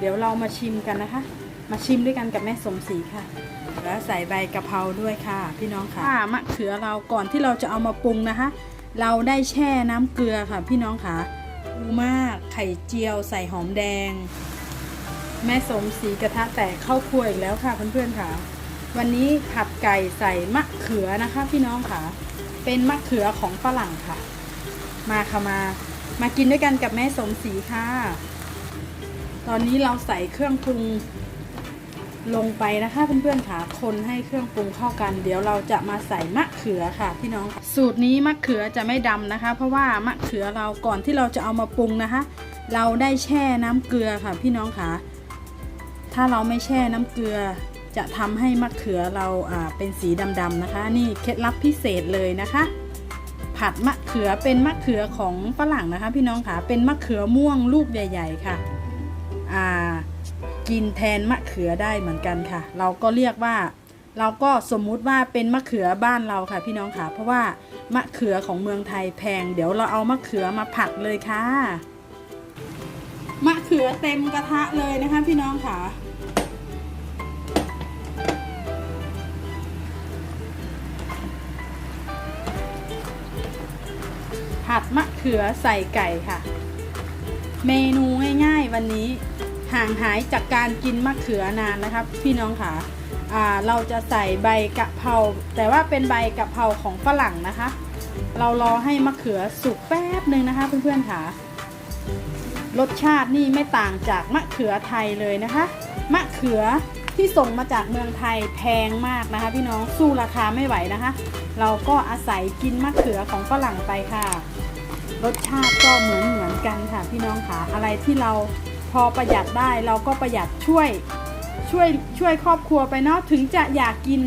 เดี๋ยวเรามาชิมกันนะคะ มาชิมด้วยกันกับแม่สมศรีค่ะ แล้วใส่ใบกะเพราด้วยค่ะ พี่น้องค่ะมะเขือเราก่อนที่เราจะเอามาปรุงนะคะ เราได้แช่น้ำเกลือค่ะ พี่น้องค่ะอูมากไข่เจียวใส่หอมแดง แม่สมศรีกระทะแตกเข้าครัวอีกแล้วค่ะเพื่อนๆค่ะ วันนี้ผัดไก่ใส่มะเขือนะคะ พี่น้องค่ะ เป็นมะเขือของฝรั่งค่ะ มาค่ะมามากินด้วยกันกับแม่สมศรีค่ะ ตอนนี้เราใส่เครื่องปรุงลงไปนะคะเพื่อนๆค่ะคนให้เครื่องปรุงเข้ากัน เดี๋ยวเราจะมาใส่มะเขือค่ะพี่น้อง สูตรนี้มะเขือจะไม่ดำนะคะ เพราะว่ามะเขือเราก่อนที่เราจะเอามาปรุงนะคะ เราได้แช่น้ำเกลือค่ะพี่น้องค่ะ ถ้าเราไม่แช่น้ำเกลือ จะทำให้มะเขือเราอ่าเป็นสีดำๆนะคะ นี่เคล็ดลับพิเศษเลยนะคะ ผัดมะเขือเป็นมะเขือของฝรั่งนะคะ พี่น้องค่ะเป็นมะเขือม่วงลูกใหญ่ ๆ ค่ะ กินแทนมะเขือได้เหมือนกันค่ะ เราก็เรียกว่า เราก็สมมุติว่าเป็นมะเขือบ้านเราค่ะ พี่น้องค่ะ เพราะว่ามะเขือของเมืองไทยแพง เดี๋ยวเราเอามะเขือมาผัดเลยค่ะมะเขือเต็มกระทะเลยนะคะพี่น้องค่ะ ผัดมะเขือใส่ไก่ค่ะ เมนูง่ายๆวันนี้ห่างหายจากการกินมะเขือนานนะครับ พี่น้องค่ะเราจะใส่ใบกะเพราแต่ว่าเป็นใบกะเพราของฝรั่งนะคะ เรารอให้มะเขือสุกแป๊บหนึ่งนะคะ เพื่อนๆค่ะรสชาตินี่ไม่ต่างจากมะเขือไทยเลยนะคะ มะเขือที่ส่งมาจากเมืองไทยแพงมากนะคะ พี่น้องสู้ราคาไม่ไหวนะคะ เราก็อาศัยกินมะเขือของฝรั่งไปค่ะ รสชาติก็เหมือนเหมือนกันค่ะพี่น้องค่ะ อะไรที่เราพอประหยัดได้เราก็ประหยัดช่วยช่วยช่วยครอบครัวไปเนาะถึงจะอยากกิน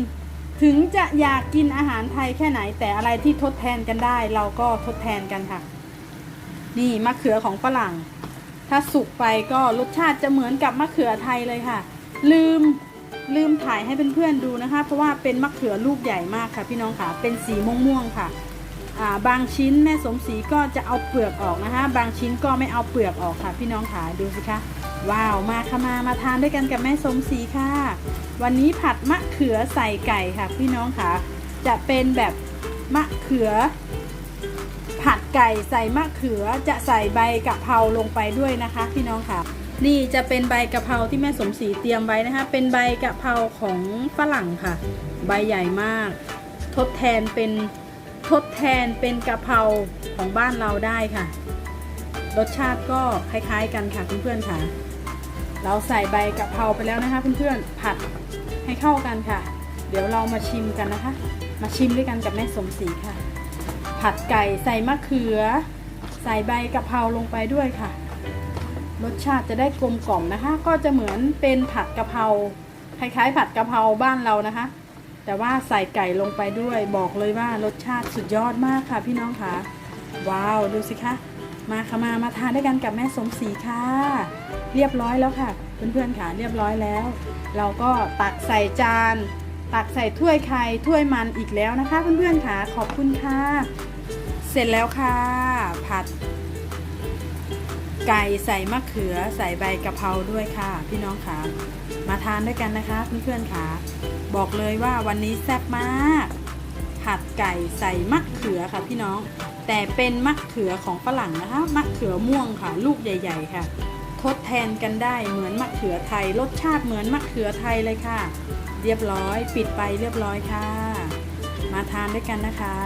ถึงจะอยากกินอาหารไทยแค่ไหน แต่อะไรที่ทดแทนกันได้ เราก็ทดแทนกันค่ะ นี่มะเขือของฝรั่ง ถ้าสุกไปก็รสชาติจะเหมือนกับมะเขือไทยเลยค่ะ ลืมลืมถ่ายให้เพื่อนๆดูนะคะ เพราะว่าเป็นมะเขือลูกใหญ่มากค่ะ พี่น้องค่ะเป็นสีม่วงๆค่ะ บางชิ้นแม่สมศรีก็จะเอาเปลือกออกนะคะ บางชิ้นก็ไม่เอาเปลือกออกค่ะ พี่น้องค่ะดูสิคะว้าวมาค่ะมามาทานด้วยกันกับแม่สมศรีค่ะ วันนี้ผัดมะเขือใส่ไก่ค่ะ พี่น้องค่ะ จะเป็นแบบมะเขือ ผัดไก่ใส่มะเขือจะใส่ใบกะเพราลงไปด้วยนะคะ พี่น้องค่ะ นี่จะเป็นใบกะเพราที่แม่สมศรีเตรียมไว้นะคะ เป็นใบกะเพราของฝรั่งค่ะ ใบใหญ่มาก ทดแทนเป็น ทดแทนเป็นกะเพราของบ้านเราได้ค่ะ รสชาติก็คล้ายๆกันค่ะเพื่อนๆค่ะ เราใส่ใบกะเพราไปแล้วนะคะเพื่อนๆผัดให้เข้ากันค่ะ เดี๋ยวเรามาชิมกันนะคะ มาชิมด้วยกันกับแม่สมศรีค่ะ ผัดไก่ใส่มะเขือ ใส่ใบกะเพราลงไปด้วยค่ะ รสชาติจะได้กลมกล่อมนะคะ ก็จะเหมือนเป็นผัดกะเพราคล้ายๆ ผัดกะเพราบ้านเรานะคะ แต่ว่าใส่ไก่ลงไปด้วยบอกเลยว่ารสชาติสุดยอดมากค่ะพี่น้องค่ะว้าวดูสิคะมาค่ะมามาทานด้วยกันกับแม่สมศรีค่ะ เรียบร้อยแล้วค่ะ เพื่อนๆค่ะเรียบร้อยแล้ว เราก็ตักใส่จาน ตักใส่ถ้วยไข่ถ้วยมันอีกแล้วนะคะ เพื่อนๆค่ะขอบคุณค่ะ เสร็จแล้วค่ะ ผัด ไก่ใส่มะเขือใส่ใบกะเพราด้วยค่ะ พี่น้องค่ะ มาทานด้วยกันนะคะเพื่อนๆค่ะ บอกเลยว่าวันนี้แซ่บมากผัดไก่ใส่มะเขือค่ะพี่น้อง แต่เป็นมะเขือของฝรั่งนะคะมะเขือม่วงค่ะ ลูกใหญ่ ๆ ค่ะ ทดแทนกันได้เหมือนมะเขือไทย รสชาติเหมือนมะเขือไทยเลยค่ะ เรียบร้อย ปิดไปเรียบร้อยค่ะ มาทานด้วยกันนะคะ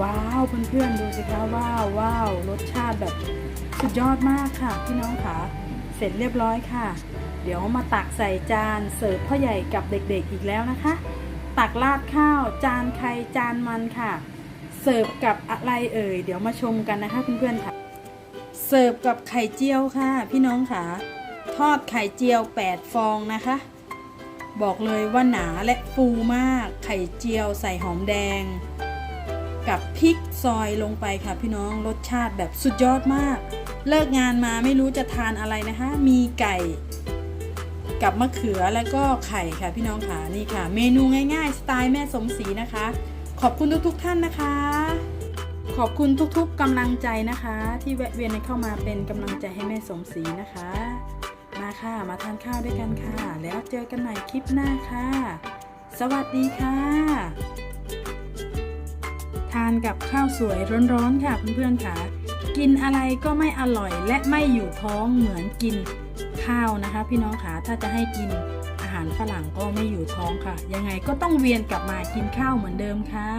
ว้าวเพื่อนๆดูสิคะว้าวว้าวรสชาติแบบสุดยอดมากค่ะพี่น้องค่ะเสร็จเรียบร้อยค่ะ เดี๋ยวมาตักใส่จานเสิร์ฟพ่อใหญ่กับเด็กๆอีกแล้วนะคะ ตักราดข้าวจานไข่จานมันค่ะ เสิร์ฟกับอะไรเอ่ยเดี๋ยวมาชมกันนะคะเพื่อนๆค่ะ เสิร์ฟกับไข่เจียวค่ะ พี่น้องค่ะ ทอดไข่เจียว 8 ฟองนะคะ บอกเลยว่าหนาและฟูมากไข่เจียวใส่หอมแดง กับพริกซอยลงไปค่ะพี่น้องรสชาติแบบสุดยอดมาก เลิกงานมาไม่รู้จะทานอะไรนะคะ มีไก่กับมะเขือแล้วก็ไข่ค่ะพี่น้องค่ะนี่ค่ะ เมนูง่ายๆ สไตล์แม่สมศรีนะคะ ขอบคุณทุกๆท่านนะคะ ขอบคุณทุกๆกำลังใจนะคะ ที่แวะเวียนเข้ามาเป็นกำลังใจให้แม่สมศรีนะคะ มาค่ะมาทานข้าวด้วยกันค่ะ แล้วเจอกันใหม่คลิปหน้าค่ะ สวัสดีค่ะานกับข้าวสวยร้อนๆค่ะเพื่อนๆค่ะ กินอะไรก็ไม่อร่อยและไม่อยู่ท้องเหมือนกินข้าวนะคะ พี่น้องค่ะถ้าจะให้กินอาหารฝรั่งก็ไม่อยู่ท้องค่ะ ยังไงก็ต้องเวียนกลับมากินข้าวเหมือนเดิมค่ะ